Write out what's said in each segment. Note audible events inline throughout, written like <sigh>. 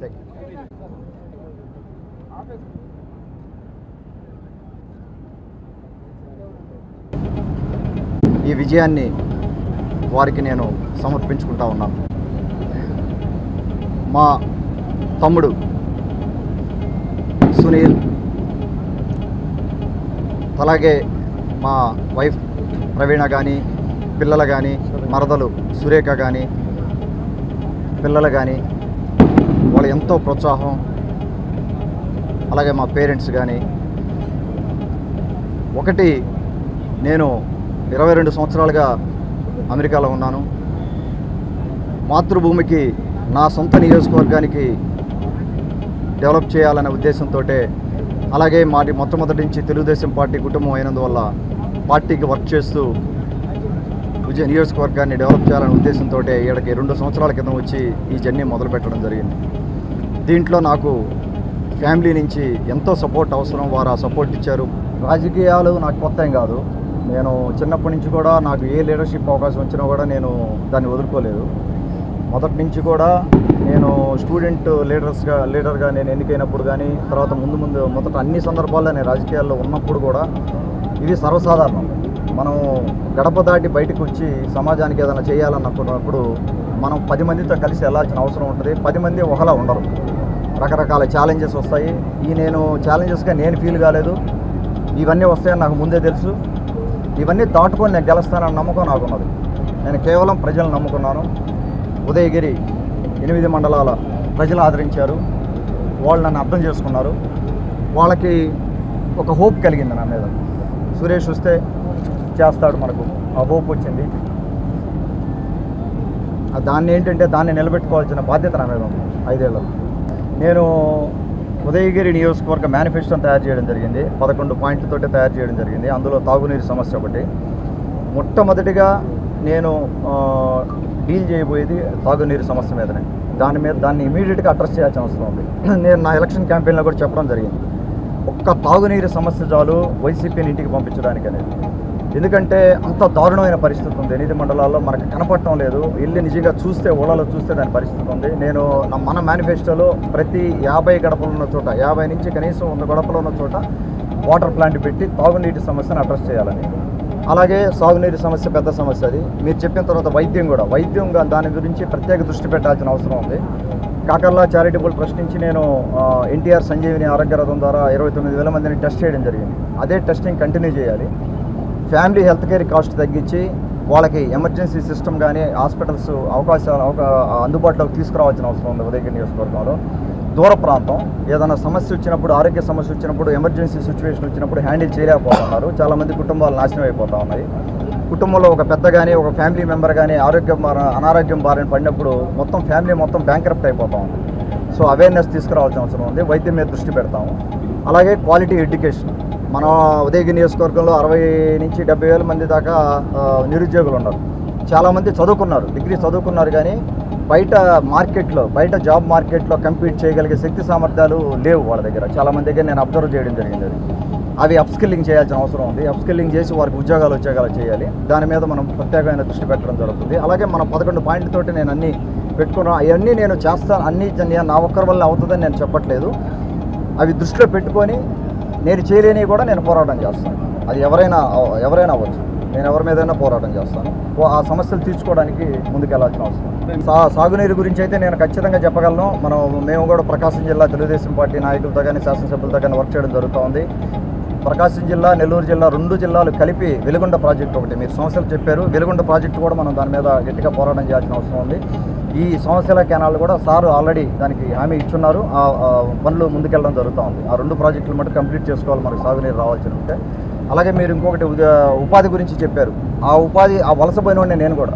Thank you ఈ విజయాన్ని వారికి నేను సమర్పించుకుంటా ఉన్నాను. మా తమ్ముడు సునీల్ అలాగే మా వైఫ్ ప్రవీణ కానీ పిల్లలు కానీ మరదలు సురేఖ కానీ పిల్లలు కానీ వాళ్ళ ఎంతో ప్రోత్సాహం అలాగే మా పేరెంట్స్ కానీ ఒకటి నేను ఇరవై రెండు సంవత్సరాలుగా అమెరికాలో ఉన్నాను. మాతృభూమికి నా సొంత నియోజకవర్గానికి డెవలప్ చేయాలనే ఉద్దేశంతో అలాగే మాటి మొట్టమొదటి నుంచి తెలుగుదేశం పార్టీ కుటుంబం అయినందువల్ల పార్టీకి వర్క్ చేస్తూ విజయ నియోజకవర్గాన్ని డెవలప్ చేయాలనే ఉద్దేశంతో ఈడకి రెండు సంవత్సరాల క్రితం వచ్చి ఈ జర్నీ మొదలు పెట్టడం జరిగింది. దీంట్లో నాకు ఫ్యామిలీ నుంచి ఎంతో సపోర్ట్ అవసరం వారు ఆ సపోర్ట్ ఇచ్చారు. రాజకీయాలు నాకు కొత్త ఏం కాదు. నేను చిన్నప్పటి నుంచి కూడా నాకు ఏ లీడర్షిప్ అవకాశం వచ్చినా కూడా నేను దాన్ని వదులుకోలేదు. మొదటి నుంచి కూడా నేను స్టూడెంట్ లీడర్స్గా లీడర్గా నేను ఎన్నికైనప్పుడు కానీ తర్వాత ముందు ముందు మొదట అన్ని సందర్భాల్లో నేను రాజకీయాల్లో ఉన్నప్పుడు కూడా ఇది సర్వసాధారణం. మనం గడప దాటి బయటకు వచ్చి సమాజానికి ఏదైనా చేయాలన్నప్పుడు మనం పది మందితో కలిసి వెళ్ళాల్సిన అవసరం ఉంటుంది. పది మంది ఒకలా ఉండరు. రకరకాల ఛాలెంజెస్ వస్తాయి. ఈ నేను ఛాలెంజెస్గా నేను ఫీల్ కాలేదు. ఇవన్నీ వస్తాయని నాకు ముందే తెలుసు. ఇవన్నీ దాటుకొని నేను గెలుస్తానన్న నమ్మకం నాకున్నది నేను కేవలం ప్రజలను నమ్ముకున్నాను. ఉదయగిరి ఎనిమిది మండలాల ప్రజలు ఆదరించారు. వాళ్ళు నన్ను అర్థం చేసుకున్నారు. వాళ్ళకి ఒక హోప్ కలిగింది నా మీద. సురేష్ వస్తే చేస్తాడు మనకు. ఆ హోప్ వచ్చింది. ఆ దాన్ని ఏంటంటే దాన్ని నిలబెట్టుకోవాల్సిన బాధ్యత నా మీద ఉంది నేను ఉదయగిరి నియోజకవర్గ మేనిఫెస్టోని తయారు చేయడం జరిగింది. పదకొండు పాయింట్లతోటి తయారు చేయడం జరిగింది. అందులో తాగునీరు సమస్య ఒకటి. మొట్టమొదటిగా నేను డీల్ చేయబోయేది తాగునీరు సమస్య మీదనే. దాని మీద దాన్ని ఇమీడియట్గా అడ్రస్ చేయాల్సిన అవసరం ఉంది. <clears throat> నేను నా ఎలక్షన్ క్యాంపెయిన్లో కూడా చెప్పడం జరిగింది. ఒక్క తాగునీరు సమస్య చాలు వైసీపీని ఇంటికి పంపించడానికి అనేది ఎందుకంటే అంత దారుణమైన పరిస్థితి ఉంది. ఎనిమిది మండలాల్లో మనకు కనపడటం లేదు. వెళ్ళి నిజంగా చూస్తే ఊళ్ళలో చూస్తే దాని పరిస్థితి ఉంది. నేను నా- మన మేనిఫెస్టోలో ప్రతి యాభై గడపలు ఉన్న చోట యాభై నుంచి కనీసం వంద గడపలు ఉన్న చోట వాటర్ ప్లాంట్ పెట్టి తాగునీటి సమస్యను అడ్రస్ చేయాలని. అలాగే సాగునీరు సమస్య పెద్ద సమస్య అది. మీరు చెప్పిన తర్వాత వైద్యం కూడా. వైద్యం దాని గురించి ప్రత్యేక దృష్టి పెట్టాల్సిన అవసరం ఉంది. కాకర్లా చారిటబుల్ ట్రస్ట్ నుంచి నేను ఎన్టీఆర్ సంజీవిని ఆరోగ్య రథం ద్వారా ఇరవై తొమ్మిది వేల మందిని టెస్ట్ చేయడం జరిగింది. అదే టెస్టింగ్ కంటిన్యూ చేయాలి. ఫ్యామిలీ హెల్త్ కేర్ కాస్ట్ తగ్గించి వాళ్ళకి ఎమర్జెన్సీ సిస్టమ్ కానీ హాస్పిటల్స్ అవకాశాలు అవకా అందుబాటులోకి తీసుకురావాల్సిన అవసరం ఉంది ఉదయగిరి నియోజకవర్గంలో. దూర ప్రాంతం. ఏదైనా సమస్య వచ్చినప్పుడు ఆరోగ్య సమస్య వచ్చినప్పుడు ఎమర్జెన్సీ సిచ్యువేషన్ వచ్చినప్పుడు హ్యాండిల్ చేయలేకపోతున్నారు. చాలామంది కుటుంబాలు నాశనం అయిపోతూ ఉన్నాయి. కుటుంబంలో ఒక పెద్ద కానీ ఒక ఫ్యామిలీ మెంబర్ కానీ ఆరోగ్యం అనారోగ్యం బారిన పడినప్పుడు మొత్తం ఫ్యామిలీ మొత్తం బ్యాంక్రప్ట్ అయిపోతూ ఉంది. సో అవేర్నెస్ తీసుకురావాల్సిన అవసరం ఉంది. వైద్యం మీద దృష్టి పెడతాము. అలాగే క్వాలిటీ ఎడ్యుకేషన్ మన ఉదయగిరి నియోజకవర్గంలో అరవై నుంచి డెబ్బై వేల మంది దాకా నిరుద్యోగులు ఉన్నారు. చాలామంది చదువుకున్నారు డిగ్రీ చదువుకున్నారు కానీ బయట మార్కెట్లో బయట జాబ్ మార్కెట్లో కంపీట్ చేయగలిగే శక్తి సామర్థ్యాలు లేవు వాళ్ళ దగ్గర. చాలామంది దగ్గర నేను అబ్జర్వ్ చేయడం జరిగింది అది. అవి అప్స్కిల్లింగ్ చేయాల్సిన అవసరం ఉంది. అప్స్కిల్లింగ్ చేసి వారికి ఉద్యోగాలు ఉద్యోగాలు చేయాలి. దాని మీద మనం ప్రత్యేకమైన దృష్టి పెట్టడం జరుగుతుంది. అలాగే మన పదకొండు పాయింట్లతోటి నేను అన్నీ పెట్టుకున్నాను అవన్నీ నేను చేస్తాను అన్ని నా ఒక్కరి వల్ల అవుతుందని నేను చెప్పట్లేదు. అవి దృష్టిలో పెట్టుకొని నేను చేయలేనివి కూడా నేను పోరాటం చేస్తాను. అది ఎవరైనా ఎవరైనా అవ్వచ్చు. నేను ఎవరి మీదైనా పోరాటం చేస్తాను. ఓ- ఆ సమస్యలు తీర్చుకోవడానికి ముందుకెళ్ళాల్సిన అవసరం. సా సాగునీరు గురించి అయితే నేను ఖచ్చితంగా చెప్పగలను. మనం మేము కూడా ప్రకాశం జిల్లా తెలుగుదేశం పార్టీ నాయకులతో కానీ శాసనసభ్యులతో కానీ వర్క్ చేయడం జరుగుతూ ఉంది. ప్రకాశం జిల్లా నెల్లూరు జిల్లా రెండు జిల్లాలు కలిపి వెలుగొండ ప్రాజెక్టు ఒకటి. మీరు సమస్యలు చెప్పారు. వెలుగొండ ప్రాజెక్టు కూడా మనం దాని మీద గట్టిగా పోరాటం చేయాల్సిన అవసరం ఉంది. ఈ సమస్యల కెనాల్ కూడా సార్ ఆల్రెడీ దానికి హామీ ఇచ్చున్నారు. ఆ ఆ పనులు ముందుకెళ్ళడం జరుగుతూ ఉంది ఆ రెండు ప్రాజెక్టులు మటు కంప్లీట్ చేసుకోవాలి మనకు సాగునీరు రావాల్సి ఉంటే. అలాగే మీరు ఇంకొకటి ఉపాధి గురించి చెప్పారు. ఆ ఉపాధి ఆ వలసపోయిన నేను కూడా.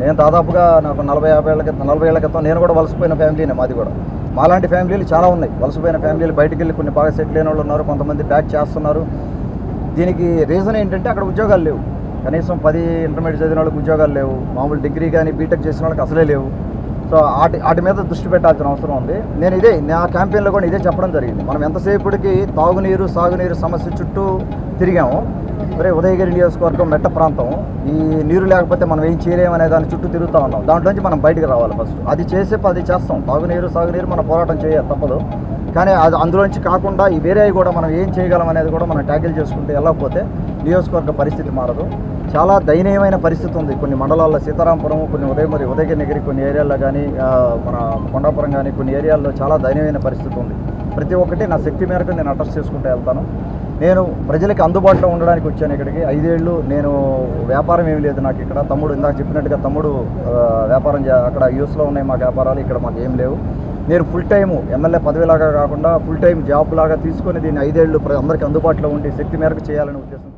నేను దాదాపుగా నాకు నలభై యాభై ఏళ్ళ క్రితం నలభై ఏళ్ళ క్రితం నేను కూడా వలసపోయిన ఫ్యామిలీనే మాది కూడా. మాలాంటి ఫ్యామిలీలు చాలా ఉన్నాయి. వలసపోయిన ఫ్యామిలీలు బయటికి వెళ్ళి కొన్ని బాగా సెటిల్ అయిన వాళ్ళు ఉన్నారు కొంతమంది బ్యాక్ చేస్తున్నారు. దీనికి రీజన్ ఏంటంటే అక్కడ ఉద్యోగాలు లేవు. కనీసం పది ఇంటర్మీడియట్ చదివిన వాళ్ళకి ఉద్యోగాలు లేవు. మామూలు డిగ్రీ కానీ బీటెక్ చేసిన వాళ్ళకి అసలే లేవు. సో వాటి వాటి మీద దృష్టి పెట్టాల్సిన అవసరం ఉంది. నేను ఇదే నా క్యాంపెయిన్లో కూడా ఇదే చెప్పడం జరిగింది. మనం ఎంతసేపటికి తాగునీరు సాగునీరు సమస్య చుట్టూ తిరిగాము. మరి ఉదయగిరి నియోజకవర్గం మెట్ట ప్రాంతం. ఈ నీరు లేకపోతే మనం ఏం చేయలేమనే దాని చుట్టూ తిరుగుతూ ఉన్నాం. దాంట్లోంచి మనం బయటికి రావాలి ఫస్ట్. అది చేసే అది చేస్తాం. తాగునీరు సాగునీరు మనం పోరాటం చేయాలి తప్పదు. కానీ అది అందులోంచి కాకుండా ఈ వేరే కూడా మనం ఏం చేయగలం అనేది కూడా మనం ట్యాకిల్ చేసుకుంటే వెళ్ళకపోతే నియోజకవర్గ పరిస్థితి మారదు. చాలా దయనీయమైన పరిస్థితి ఉంది. కొన్ని మండలాల్లో సీతారాంపురం కొన్ని ఉదయమరి ఉదయగిరి కొన్ని ఏరియాల్లో కానీ మన కొండాపురం కానీ కొన్ని ఏరియాల్లో చాలా దయనీయమైన పరిస్థితి ఉంది. ప్రతి ఒక్కటి నా శక్తి మేరకు నేను అడ్రస్ చేసుకుంటూ వెళ్తాను. నేను ప్రజలకి అందుబాటులో ఉండడానికి వచ్చాను ఇక్కడికి. ఐదేళ్ళు నేను వ్యాపారం ఏమి లేదు నాకు ఇక్కడ. తమ్ముడు ఇందాక చెప్పినట్టుగా తమ్ముడు వ్యాపారం అక్కడ యూఎస్లో ఉన్నాయి మా వ్యాపారాలు ఇక్కడ మాకు ఏం లేవు. నేను ఫుల్ టైము ఎమ్మెల్యే పదవిలాగా కాకుండా ఫుల్ టైం జాబ్ లాగా తీసుకొని దీన్ని ఐదేళ్ళు ప్ర- అందరికీ అందుబాటులో ఉండి శక్తి మేరకు చేయాలనే ఉద్దేశం